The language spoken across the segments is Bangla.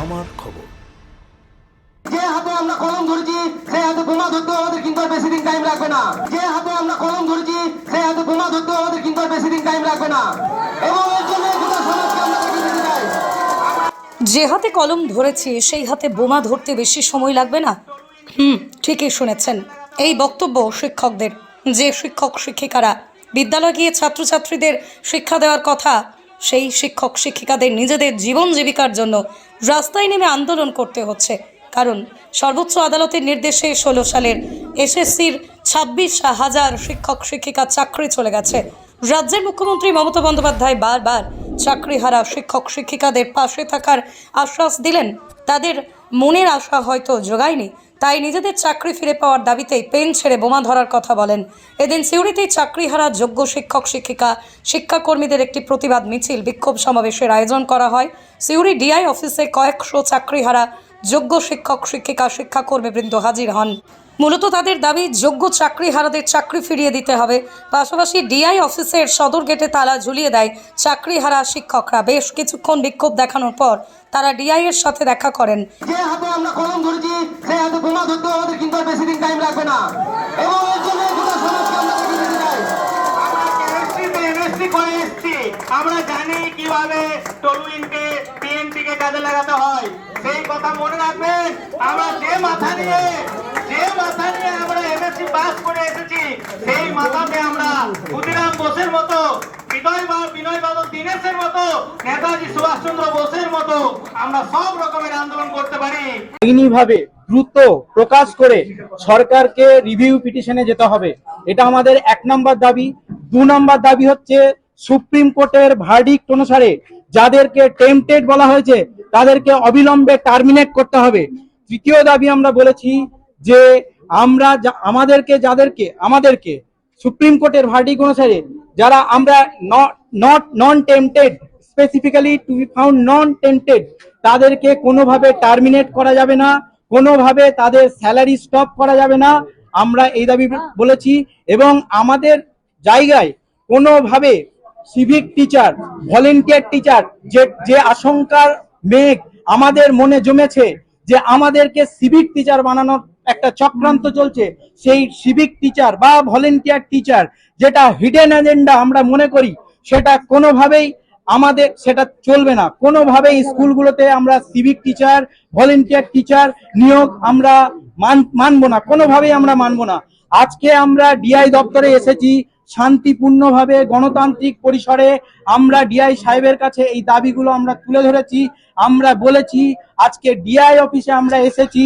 আমার খবর। যে হাতে আমরা কলম ধরেছি সেই হাতে বোমা ধরতে আমাদের কিন্তু আর বেশি দিন টাইম লাগবে না। যে হাতে আমরা কলম ধরেছি সেই হাতে বোমা ধরতে আমাদের কিন্তু আর বেশি দিন টাইম লাগবে না। এবং এর জন্য গোটা সমাজকে আমরা যে হাতে কলম ধরেছি সেই হাতে বোমা ধরতে বেশি সময় লাগবে না? হুম ঠিকই শুনেছেন। এই বক্তব্য শিক্ষকদের। যে শিক্ষক শিক্ষিকারা বিদ্যালয়ে গিয়ে ছাত্রছাত্রীদের শিক্ষা দেওয়ার কথা সেই শিক্ষক, শিক্ষিকাদের নিজেদের জীবন জীবিকার জন্য রাস্তায় নেমে আন্দোলন করতে হচ্ছে। কারণ সর্বোচ্চ আদালতের নির্দেশে ষোলো সালের এসএসসির ছাব্বিশ হাজার শিক্ষক, শিক্ষিকা চাকরি চলে গেছে। রাজ্যের মুখ্যমন্ত্রী মমতা বন্দ্যোপাধ্যায় বারবার চাকরিহারা শিক্ষক, শিক্ষিকাদের পাশে থাকার আশ্বাস দিলেন। তাদের মনের আশা হয়তো জোগায়নি। তাই নিজেদের চাকরি ফিরে পাওয়ার দাবিতেই পেন ছেড়ে বোমা ধরার কথা বলেন। এদিন সিউড়িতেই চাকরিহারা যোগ্য শিক্ষক, শিক্ষিকা, শিক্ষাকর্মীদের একটি প্রতিবাদ মিছিল বিক্ষোভ সমাবেশের আয়োজন করা হয়। সিউড়ি ডিআই অফিসে কয়েকশো চাকরি হারা যোগ্য শিক্ষক, শিক্ষিকা, শিক্ষাকর্মীবৃন্দ হাজির হন। মূলত তাদের দাবি যোগ্য চাকরিহারাদের চাকরি ফিরিয়ে দিতে হবে। পাশাপাশি ডিআই অফিসের সদর গেটে তালা ঝুলিয়ে দেয় চাকরিহারা শিক্ষকরা। বেশ কিছুক্ষণ বিক্ষোভ দেখানোর পর তারা ডিআই এর সাথে দেখা করেন। যে হাতে আমরা কলম ধরেছি সেই হাতে বোমা ধরতে আমাদের কিন্তু বেশি দিন টাইম লাগবে না। এবং এর জন্য গোটা সমাজকে আমরা দেখিয়ে দিতে চাই। করে এসছি। আমরা জানি কীভাবে টলুইনকে পিএনপি কে কাজে লাগাতে হয়। সেই কথা মনে রাখবেন। আমরা যে মাথা নিয়ে যে দ্রুত প্রকাশ করে সরকারকে রিভিউ পিটিশনে যেতে হবে। এটা আমাদের এক নম্বর দাবি। দু নম্বর দাবি হচ্ছে সুপ্রিম কোর্টের ভার্ডিক্ট অনুসারে যাদেরকে টেম্পটেড বলা হয়েছে, তাদেরকে অবিলম্বে টার্মিনেট করতে হবে। তৃতীয় দাবি আমরা বলেছি যে আমরা আমাদেরকে, যাদেরকে, আমাদেরকে সুপ্রিম কোর্টের ভার্ডিক অনুসারে যারা আমরা not non tempted specifically to be found non tempted তাদেরকে কোনোভাবে টার্মিনেট করা যাবে না, কোনোভাবে তাদের স্যালারি স্টপ করা যাবে না, আমরা এই দাবি বলেছি এবং আমাদের জায়গায় কোনোভাবে সিভিক টিচার ভলেন্টিয়ার টিচার যে যে আশঙ্কার মেঘ আমাদের মনে জমেছে যে আমাদেরকে সিভিক টিচার বানানোর একটা চক্রান্ত চলছে, সেই সিভিক টিচার বা ভলেন্টিয়ার টিচার যেটা হিডেন এজেন্ডা আমরা মনে করি, সেটা কোনোভাবেই আমাদের, সেটা চলবে না। কোনোভাবেই স্কুলগুলোতে আমরা সিভিক টিচার ভলেন্টিয়ার টিচার নিয়োগ আমরা মান, মানবো না, কোনোভাবেই আমরা মানবো না। আজকে আমরা ডিআই দপ্তরে এসেছি, শান্তিপূর্ণভাবে গণতান্ত্রিক পরিসরে আমরা ডিআই সাহেবের কাছে এই দাবিগুলো আমরা তুলে ধরেছি, আমরা বলেছি, আজকে ডিআই অফিসে আমরা এসেছি,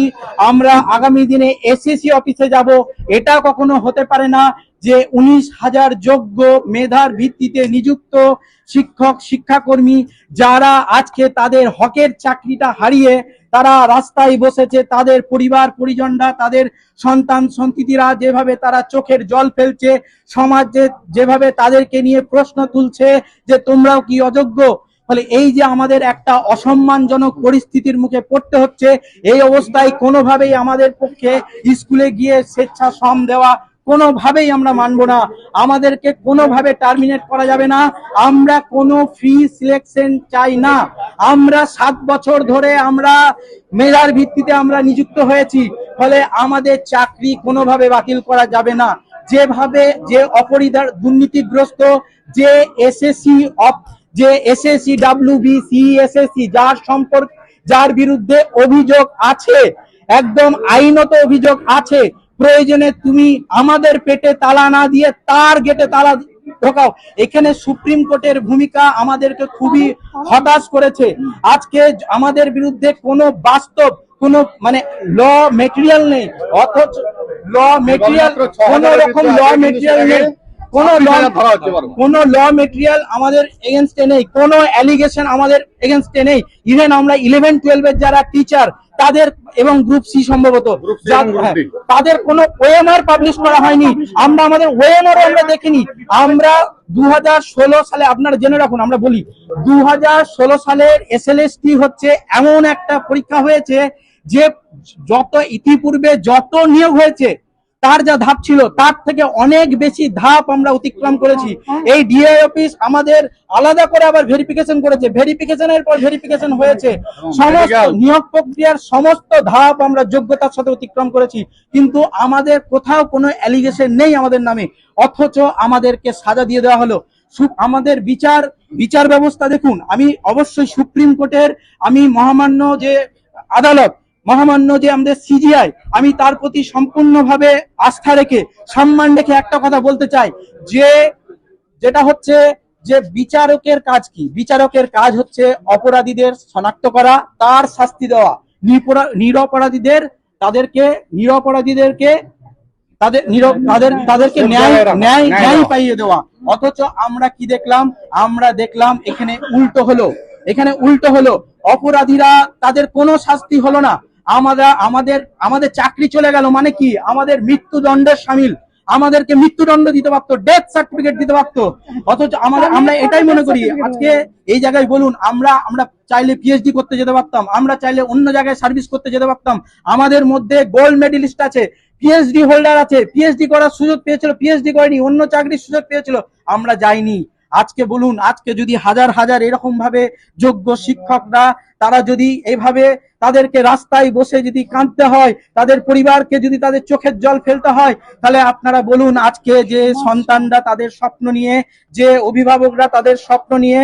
আমরা আগামী দিনে এসএসসি অফিসে যাব। এটা কখনো হতে পারে না যে উনিশ হাজার যোগ্য মেধার ভিত্তিতে নিযুক্ত শিক্ষক, শিক্ষাকর্মী যারা আজকে তাদের হকের চাকরিটা হারিয়ে তারা রাস্তায় বসেছে, তাদের পরিবার, পরিজনরা, তাদের সন্তান, সন্ততিরা যেভাবে তারা চোখের জল ফেলছে, সমাজে যেভাবে তাদেরকে নিয়ে প্রশ্ন তুলছে যে তোমরাও কি অযোগ্য? ফলে এই যে আমাদের একটা অসম্মানজনক পরিস্থিতির মুখে পড়তে হচ্ছে, এই অবস্থায় কোনোভাবেই আমাদের পক্ষে স্কুলে গিয়ে স্বেচ্ছা শ্রম দেওয়া কোনোভাবেই আমরা মানবো না। আমাদেরকে কোনোভাবে টার্মিনেট করা যাবে না। আমরা কোনো ফ্রি সিলেকশন চাই না। আমরা সাত বছর ধরে আমরা মেধার ভিত্তিতে আমরা নিযুক্ত হয়েছি। ফলে আমাদের চাকরি কোনোভাবে বাতিল করা যাবে না। যেভাবে যে অপরিধার দুর্নীতিগ্রস্ত, যে এসএসসি যে এসএসসি ডাব্লিউবি সিএসএসসি যার সম্পর্ক যার বিরুদ্ধে অভিযোগ আছে, একদম আইনত অভিযোগ আছে, প্রয়োজনে তুমি আমাদের পেটে তালা না দিয়ে তার গেটে তালা ঢোকাও। এখানে সুপ্রিম কোর্টের ভূমিকা আমাদেরকে খুবই হতাশ করেছে। আজকে আমাদের বিরুদ্ধে কোনো বাস্তব, কোনো মানে ল মেটেরিয়াল নেই। অথচ ল মেটেরিয়াল কোন রকম ল মেটেরিয়াল নেই। কোন ল কোন ল মেটেরিয়াল আমাদের এগেনস্টে নেই। কোন অ্যালিগেশন আমাদের এগেনস্টে নেই। ইভেন আমরা ইলেভেন টুয়েলভের যারা টিচার তাদের এবং গ্রুপ সি সম্ভবত হ্যাঁ, তাদের কোনো ওএমআর পাবলিশ করা হয়নি। আমরা আমাদের ওএমআর আমরা দেখিনি। আমরা দু হাজার ষোলো সালে আপনারা জেনে রাখুন আমরা বলি দু হাজার ষোলো সালের এসএলএসটি হচ্ছে এমন একটা পরীক্ষা হয়েছে যে যত ইতিপূর্বে যত নিয়োগ হয়েছে তার যা ধাপ ছিল তার থেকে অনেক বেশি ধাপ আমরা অতিক্রম করেছি। এই ডিআই অফিস আমাদের আলাদা করে আবার ভেরিফিকেশন করেছে। ভেরিফিকেশনের পর ভেরিফিকেশন হয়েছে। সমস্ত নিয়োগ প্রক্রিয়ার সমস্ত ধাপ আমরা যোগ্যতার সাথে অতিক্রম করেছি। কিন্তু আমাদের কোথাও কোনো অ্যালিগেশন নেই আমাদের নামে। অথচ আমাদেরকে সাজা দিয়ে দেওয়া হলো। আমাদের বিচার বিচার ব্যবস্থা দেখুন। আমি অবশ্যই সুপ্রিম কোর্টের আমি মহামান্য যে আদালত মহামান্য যে আমাদের সিজিআই আমি তার প্রতি সম্পূর্ণভাবে আস্থা রেখে সম্মান রেখে একটা কথা বলতে চাই। যে যেটা হচ্ছে যে বিচারকের কাজ কি? বিচারকের কাজ হচ্ছে অপরাধীদের শনাক্ত করা তার শাস্তি দেওয়া। নিরপরাধীদের তাদেরকে নিরপরাধীদেরকে তাদের তাদের তাদেরকে ন্যায় ন্যায় ন্যায় পাইয়ে দেওয়া। অথচ আমরা কি দেখলাম? আমরা দেখলাম এখানে উল্টো হলো। এখানে উল্টো হলো। অপরাধীরা তাদের কোনো শাস্তি হলো না। আমরা আমাদের আমাদের চাকরি চলে গেল মানে কি? আমাদের মৃত্যুদণ্ডের সামিল। আমাদেরকে মৃত্যুদণ্ড দিতে পারতো ডেথ সার্টিফিকেট দিতে পারতো। অথচ আমাদের, আমরা এটাই মনে করি, আজকে এই জায়গায় বলুন, আমরা আমরা চাইলে পিএইচডি করতে যেতে পারতাম, আমরা চাইলে অন্য জায়গায় সার্ভিস করতে যেতে পারতাম। আমাদের মধ্যে গোল্ড মেডেলিস্ট আছে পিএইচডি হোল্ডার আছে পিএইচডি করার সুযোগ পেয়েছিল পিএইচডি করেনি, অন্য চাকরির সুযোগ পেয়েছিল। আমরা যাইনি। আজকে বলুন, আজকে যদি হাজার হাজার এরকম ভাবে যোগ্য শিক্ষকরা, তারা যদি এইভাবে তাদেরকে রাস্তায় বসে যদি কাঁদতে হয়, তাদের পরিবারকে যদি তাদের চোখের জল ফেলতে হয়, তাহলে আপনারা বলুন, আজকে যে সন্তানরা তাদের স্বপ্ন নিয়ে, যে অভিভাবকরা তাদের স্বপ্ন নিয়ে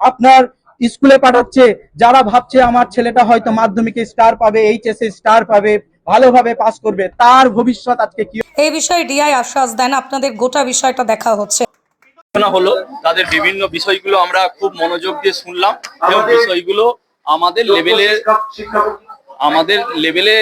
আপনার স্কুলে পাঠাচ্ছে, যারা ভাবছে আমার ছেলেটা হয়তো মাধ্যমিকে স্টার পাবে এইচএস এ স্টার পাবে, ভালোভাবে পাস করবে, তার ভবিষ্যৎ আজকে কি এই বিষয়ে ডিআই আশ্বাস দেন, আপনাদের গোটা বিষয়টা দেখা হচ্ছে। হলো তাদের বিভিন্ন বিষয়গুলো আমরা খুব মনোযোগ দিয়ে শুনলাম এবং বিষয়গুলো আমাদের লেভেলে আমাদের লেভেলে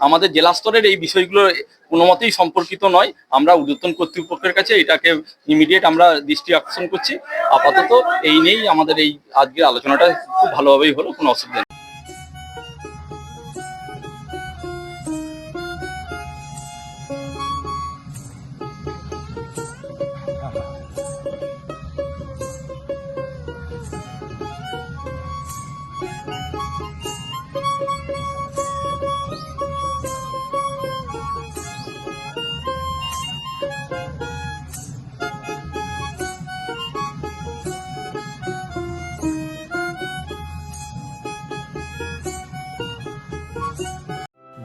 আমাদের জেলা স্তরের এই বিষয়গুলো কোনো মতেই সম্পর্কিত নয়। আমরা ঊর্ধ্বতন কর্তৃপক্ষের কাছে এটাকে ইমিডিয়েট আমরা দৃষ্টি আকর্ষণ করছি। আপাতত এই নিয়েই আমাদের এই আজকের আলোচনাটা খুব ভালোভাবেই হলো কোনো অসুবিধা